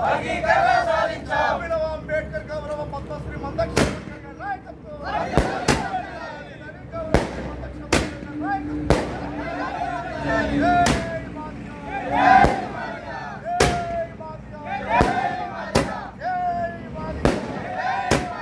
సాధించాం సాధించాం అభినవ అంబేద్కర్ గౌరవ పద్మశ్రీ మందక్ష నాయకత్వం గౌరవ శ్రీ మందక్ష నాయకత్వం జై మాదిగా జై మాదిగా జై మాదిగా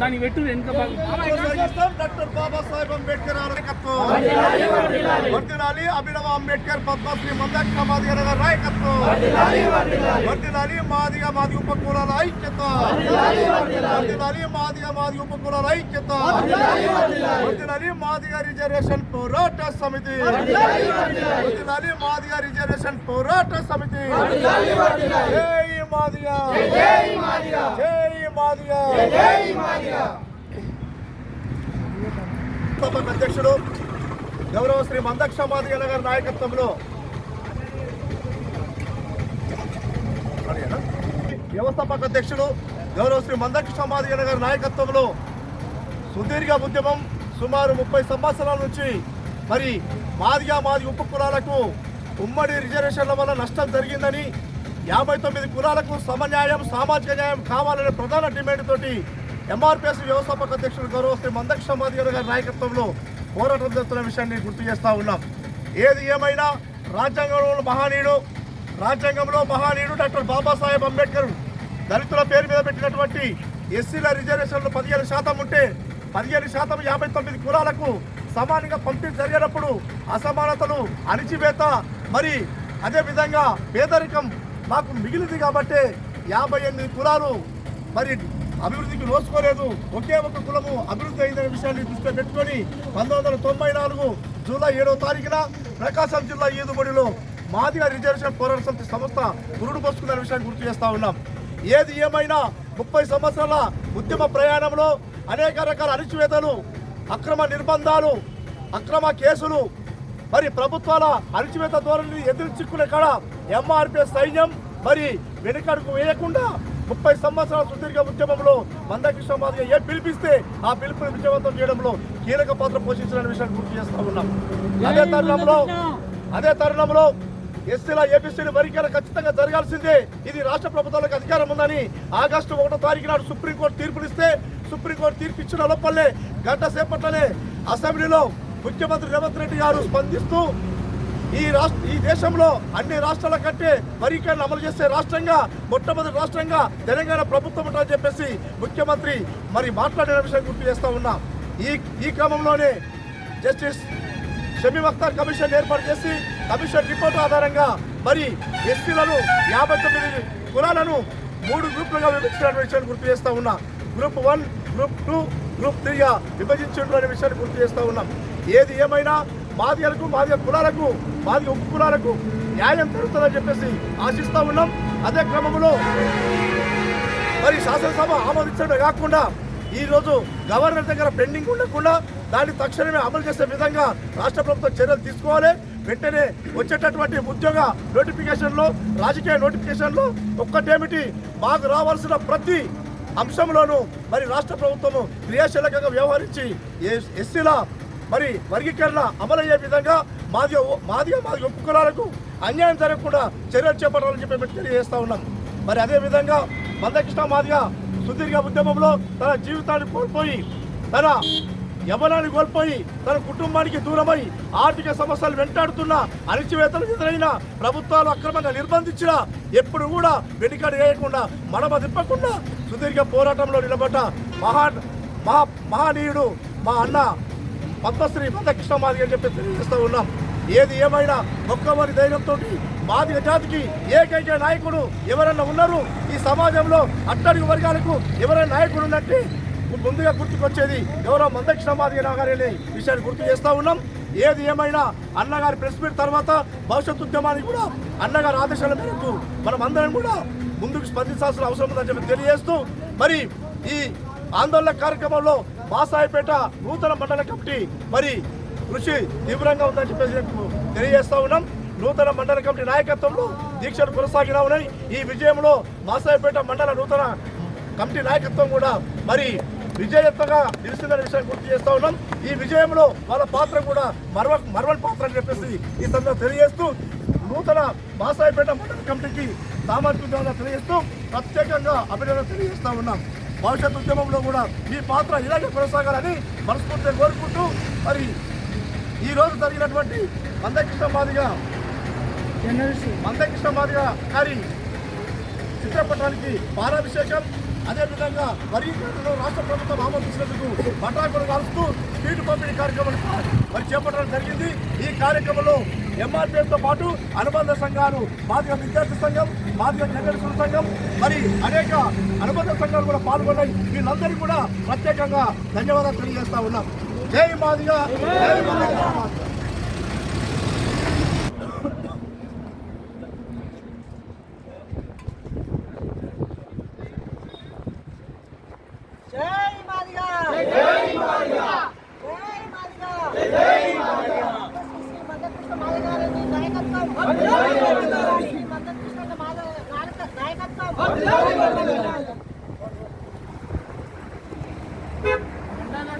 దాని పెట్టు వెనుక భాగం కొనసాగిస్తాం డాక్టర్ బాబాసాహెబ్ అంబేద్కర్ నాయకత్వం వర్దిలాలి అభినవ అంబేద్కర్ పద్మశ్రీ మందక్ష మాదిగ గారి నాయకత్వం వర్దిలాలి మాదిగ మాది ఉపకులాల ఐక్యత వర్దిలాలి మాదిగ మాది ఉపకులాల ఐక్యత వర్దిలాలి మాదిగా రిజర్వేషన్ పోరాట సమితి. వర్దిలాలి మాదిగా రిజర్వేషన్ పోరాట సమితి. జై మాదిగ జై మాదిగ జై మాదిగ అధ్యక్షుడు గౌరవ శ్రీ మందక్ష మాదిగల గారి నాయకత్వంలో. వ్యవస్థాపక అధ్యక్షుడు గౌరవ శ్రీ మందక్ష మాదిగల గారి నాయకత్వంలో సుదీర్ఘ ఉద్యమం సుమారు ముప్పై సంవత్సరాల నుంచి మరి మాదిగా మాది ఉప కులాలకు ఉమ్మడి రిజర్వేషన్ల వల్ల నష్టం జరిగిందని యాభై తొమ్మిది కులాలకు సమన్యాయం సామాజిక న్యాయం కావాలనే ప్రధాన డిమాండ్ తోటి ఎంఆర్పిఎస్ వ్యవస్థాపక అధ్యక్షుడు గౌరవ శ్రీ మందక్ష మాదిగల గారి నాయకత్వంలో పోరాటం జరుగుతున్న విషయాన్ని గుర్తు చేస్తా ఉన్నాం. ఏది ఏమైనా రాజ్యాంగంలో మహానీయుడు రాజ్యాంగంలో మహానీయుడు డాక్టర్ బాబాసాహెబ్ అంబేద్కర్ దళితుల పేరు మీద పెట్టినటువంటి ఎస్సీల రిజర్వేషన్లు పదిహేను శాతం ఉంటే పదిహేను శాతం యాభై తొమ్మిది కులాలకు సమానంగా పంపిణీ జరిగినప్పుడు అసమానతలు అణిచివేత. మరి అదేవిధంగా పేదరికం మాకు మిగిలింది కాబట్టి యాభై ఎనిమిది కులాలు మరి అభివృద్ధికి నోచుకోలేదు ఒకే ఒక కులము అభివృద్ధి అయిందనే విషయాన్ని దృష్టిలో పెట్టుకొని పంతొమ్మిది వందల తొంభై నాలుగు జూలై ఏడవ తారీఖున ప్రకాశం జిల్లా ఈదుబడిలో మాదిగ రిజర్వేషన్ పోరాట సమితి సంస్థ గురుడు పోసుకున్న విషయాన్ని గుర్తు చేస్తూ ఉన్నాం. ఏది ఏమైనా ముప్పై సంవత్సరాల ఉద్యమ ప్రయాణంలో అనేక రకాల అణిచివేతలు అక్రమ నిర్బంధాలు అక్రమ కేసులు. మరి ప్రభుత్వాల అణిచివేత ధోరణిని ఎదురు చిక్కుల కాడ ఎంఆర్పిఎస్ సైన్యం మరి వెనుకడుగు వేయకుండా ముప్పై సంవత్సరాల సుదీర్ఘ ఉద్యమంలో మందకృష్ణ మాదిగ ఏ పిలిపిస్తే ఆ పిలుపుని విజయవంతం చేయడంలో కీలక పాత్ర పోషించిన విషయాన్ని గుర్తు చేస్తా ఉన్నాం. అదే తరుణంలో అదే తరుణంలో ఎస్సీల ఏపీసీల వర్గీకరణ ఖచ్చితంగా జరగాల్సిందే. ఇది రాష్ట్ర ప్రభుత్వాలకు అధికారం ఉందని ఆగస్టు ఒకటో తారీఖు నాడు సుప్రీంకోర్టు తీర్పునిస్తే సుప్రీంకోర్టు తీర్పు ఇచ్చిన లోపలే గంట సేపట్లనే అసెంబ్లీలో ముఖ్యమంత్రి రేవంత్ రెడ్డి గారు స్పందిస్తూ ఈ రాష్ట్ర ఈ దేశంలో అన్ని రాష్ట్రాల కంటే వర్గీకరణ అమలు చేసే రాష్ట్రంగా మొట్టమొదటి రాష్ట్రంగా తెలంగాణ ప్రభుత్వం ఉంటుందని చెప్పేసి ముఖ్యమంత్రి మరి మాట్లాడిన విషయం గుర్తు చేస్తూ ఉన్నా. ఈ ఈ క్రమంలోనే జస్టిస్ షమీ అఖ్తార్ కమిషన్ ఏర్పాటు చేసి కమిషన్ రిపోర్ట్ ఆధారంగా మరి ఎస్టీలను యాభై తొమ్మిది కులాలను మూడు గ్రూపులుగా విభజించిన విషయాన్ని గుర్తు చేస్తా ఉన్నా. Group one group two group త్రీగా విభజించడం అనే విషయాన్ని గుర్తు చేస్తూ ఉన్నాం. ఏది ఏమైనా మాదిగలకు మాదిగ కులాలకు మాదిగ ఉప్పు కులాలకు న్యాయం జరుగుతుందని చెప్పేసి ఆశిస్తూ ఉన్నాం. అదే క్రమంలో మరి శాసనసభ ఆమోదించడమే కాకుండా ఈరోజు గవర్నర్ దగ్గర పెండింగ్ ఉండకుండా దాన్ని తక్షణమే అమలు చేసే విధంగా రాష్ట్ర ప్రభుత్వం చర్యలు తీసుకోవాలి. వెంటనే వచ్చేటటువంటి ఉద్యోగ నోటిఫికేషన్లో రాజకీయ నోటిఫికేషన్లో ఒక్కటేమిటి? మాకు రావాల్సిన ప్రతి అంశంలోనూ మరి రాష్ట్ర ప్రభుత్వము క్రియాశీలకంగా వ్యవహరించి ఎస్- ఎస్సీల మరి వర్గీకరణ అమలయ్యే విధంగా మాదిగ మాదిగ మాదిగ ఒప్పుకులాలకు అన్యాయం జరగకుండా చర్యలు చేపట్టాలని చెప్పి మేము తెలియజేస్తా ఉన్నాం. మరి అదే విధంగా మందకృష్ణ మాదిగ సుదీర్ఘ ఉద్యమంలో తన జీవితాన్ని కోల్పోయి తన యవనాన్ని కోల్పోయి తన కుటుంబానికి దూరమై ఆర్థిక సమస్యలు వెంటాడుతున్న అణిచివేతలు ఎదురైన ప్రభుత్వాలు అక్రమంగా నిర్బంధించిన ఎప్పుడు కూడా వెనుకడు వేయకుండా మడమ తిప్పకుండా సుదీర్ఘ పోరాటంలో నిలబడ్డ మహా మహా మహనీయుడు మా అన్న పద్మశ్రీ మందకృష్ణ మాది అని చెప్పి తెలియజేస్తూ ఉన్నాం. ఏది ఏమైనా ఒక్కవారి ధైర్యంతో మాదిగ జాతికి ఏకైక నాయకుడు ఎవరన్నా ఉన్నారు? ఈ సమాజంలో అట్టడుగు వర్గాలకు ఎవరైనా నాయకుడు ఉన్నట్టే ముందుగా గుర్తుకొచ్చేది ఎవరో మందకృష్ణ మాదిగ గారి విషయాన్ని గుర్తు చేస్తూ ఉన్నాం. ఏది ఏమైనా అన్నగారి ప్రెస్ మీట్ తర్వాత భవిష్యత్ ఉద్యమానికి కూడా అన్నగారి ఆదేశాల మేరకు మనం అందరం కూడా ముందుకు స్పందించాల్సిన అవసరం ఉందని చెప్పి తెలియజేస్తూ మరి ఈ ఆందోళన కార్యక్రమంలో మాసాయిపేట నూతన మండల కమిటీ మరి కృషి తీవ్రంగా ఉందని చెప్పేసి తెలియజేస్తా ఉన్నాం. నూతన మండల కమిటీ నాయకత్వంలో దీక్షలు కొనసాగినా ఉన్నాయి. ఈ విజయంలో మాసాయిపేట మండల నూతన కమిటీ నాయకత్వం కూడా మరి విజయవంతంగా నిలిచిందనే విషయాన్ని గుర్తు చేస్తా ఉన్నాం. ఈ విజయంలో వాళ్ళ పాత్ర కూడా మరవ మరవని పాత్ర అని చెప్పేసి ఈ సందర్భంగా తెలియజేస్తూ నూతన మాసాయిపేట మండల కమిటీకి సామాజికంగా తెలియజేస్తూ ప్రత్యేకంగా అభినందన తెలియజేస్తా ఉన్నాం. భవిష్యత్ ఉద్యమంలో కూడా మీ పాత్ర ఇలాగే కొనసాగాలని మనస్ఫూర్తిగా కోరుకుంటూ మరి ఈ రోజు జరిగినటువంటి మందకృష్ణ మాదిగా మందకృష్ణ మాదిగా గారి చిత్రపటానికి పాలాభిషేకం అదేవిధంగా వర్గీకరణలో రాష్ట్ర ప్రభుత్వం ఆమోదించినందుకు పటాకులు కాల్స్తూ స్పీడ్ పంపిణీ కార్యక్రమం మరి చేపట్టడం జరిగింది. ఈ కార్యక్రమంలో ఎంఆర్పీఎస్తో పాటు అనుబంధ సంఘాలు మాదిగ విద్యార్థి సంఘం మాదిగ జర్నలిస్టుల సంఘం మరి అనేక అనుబంధ సంఘాలు కూడా పాల్గొన్నాయి. వీళ్ళందరికీ కూడా ప్రత్యేకంగా ధన్యవాదాలు తెలియజేస్తా ఉన్నాం. జై మాదిగ జై మాదిగా జై మాదిగా జై మాదిగా జై మాదిగా జై మాదిగా శ్రీ మందకృష్ణ మాదిగారి నాయకత్వం శ్రీ మందకృష్ణ మాదిగ నాయకత్వం జై మాదిగా జై మాదిగా శ్రీ మందకృష్ణ నాయకత్వం వందనాలి శ్రీ మందకృష్ణ నాయకత్వం వందనాలి శ్రీ మందకృష్ణ నాయకత్వం జై మాదిగా జై మాదిగా జై మాదిగా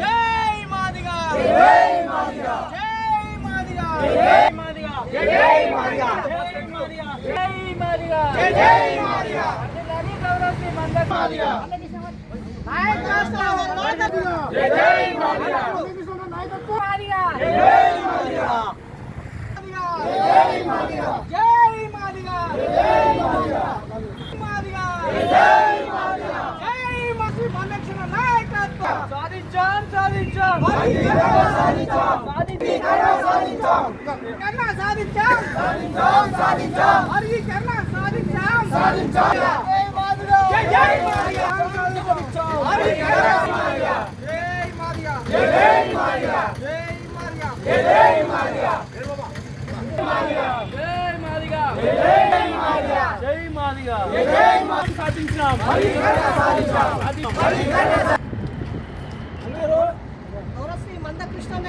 జై మాదిగా జై మాదిగా జై మాదిగా మాదిగా. జై మాదిగా. వందనాలి గౌరవ శ్రీ మందకృష్ణ మాదిగా. నాయకత్వం నాయకత్వం జై మాదిగా. నాయకత్వం మాదిగా. జై మాదిగా. జై మాదిగా. జై మాదిగా. జై మాదిగా. మాదిగా. జై మాదిగా. జై మసి మనక్షణ నాయకత్వం. సాధించాం సాధించాం. సాధించాం. సాధించాం. కన్నా సాధించాం. సాధించాం సాధించాం. మరి కన్నా సాధించాలి జై జై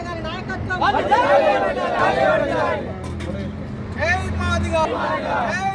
గారి నాయకత్వం జై మాదిగా. జై